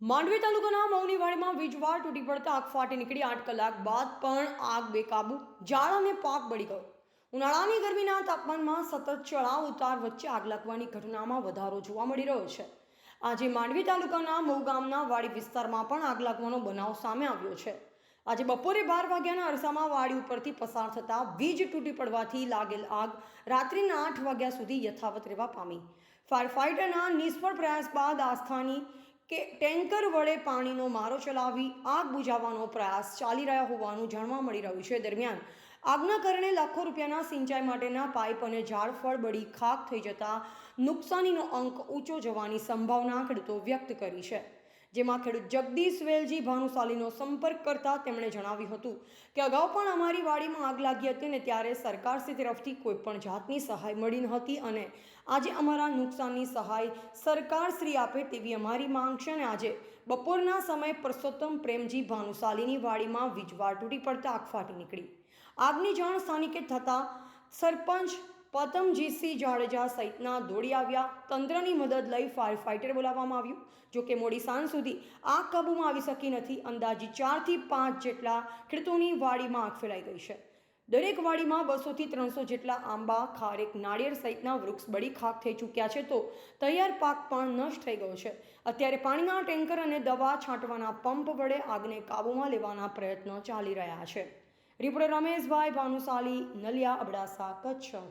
માંડવી તાલુકાના મૌનીવાડીમાં વીજવાળ તૂટી પડતા આગ ફાટી નીકળી આઠ કલાક બાદ પણ આગ બેકાબુ, ઝાડ અને પાક બળી ગયો. ઉનાળાની ગરમીના તાપમાનમાં સતત ચડાવ ઉતાર વચ્ચે આગ લાગવાની ઘટનામાં વધારો જોવા મળી રહ્યો છે. આજે માંડવી તાલુકાના મઉ ગામના વાડી વિસ્તારમાં પણ આગ લાગવાનો બનાવ સામે આવ્યો છે. આજે બપોરે બાર વાગ્યાના અરસામાં વાડી ઉપરથી પસાર થતા વીજ તૂટી પડવાથી લાગેલ આગ રાત્રિના આઠ વાગ્યા સુધી યથાવત રહેવા પામી. ફાયર ફાઇટરના નિષ્ફળ પ્રયાસ બાદ આસ્થાની કે ટેન્કર વડે પાણીનો મારો ચલાવી આગ બુઝાવવાનો પ્રયાસ ચાલી રહ્યા હોવાનું જાણવા મળી રહ્યું છે. દરમિયાન આગના કારણે લાખો રૂપિયાના સિંચાઈ માટેના પાઇપ અને ઝાડફળ બળી ખાક થઈ જતા નુકસાનીનો અંક ઊંચો જવાની સંભાવના ખેડૂતો વ્યક્ત કરી છે. જેમાં ખેડૂત જગદીશ વેલજી ભાનુશાલીનો સંપર્ક કરતા તેમણે જણાવ્યું હતું કે અગાઉ પણ અમારી વાડીમાં આગ લાગી હતી અને ત્યારે સરકારશ્રી તરફથી કોઈ પણ જાતની સહાય મળી નહોતી અને આજે અમારા નુકસાનની સહાય સરકારશ્રી આપે તેવી અમારી માંગ છે અને આજે બપોરના સમયે પરસોત્તમ પ્રેમજી ભાનુશાલીની વાડીમાં વીજવાળ તૂટી પડતા આગ ફાટી નીકળી. આગની જાણ સ્થાનિકે થતાં સરપંચ પતમજીતસિંહ જાડેજા સહિતના દોડી આવ્યા. તંત્રની મદદ લઈ ફાયર ફાઇટર બોલાવવામાં આવ્યું. જો કે મોડી સાંજ સુધી આગ કાબૂમાં આવી શકી નથી. અંદાજી ચારથી પાંચ જેટલા ખેડૂતોની વાડીમાં આગ ફેલાઈ ગઈ છે. દરેક વાડીમાં બસોથી ત્રણસો જેટલા આંબા, ખારેક, નાળિયેર સહિતના વૃક્ષ બળી ખાક થઈ ચૂક્યા છે તો તૈયાર પાક પણ નષ્ટ થઈ ગયો છે. અત્યારે પાણીના ટેન્કર અને દવા છાંટવાના પંપ વડે આગને કાબૂમાં લેવાના પ્રયત્નો ચાલી રહ્યા છે. રિપોર્ટર રમેશભાઈ ભાનુશાલી, નલિયા અબડાસા, કચ્છ.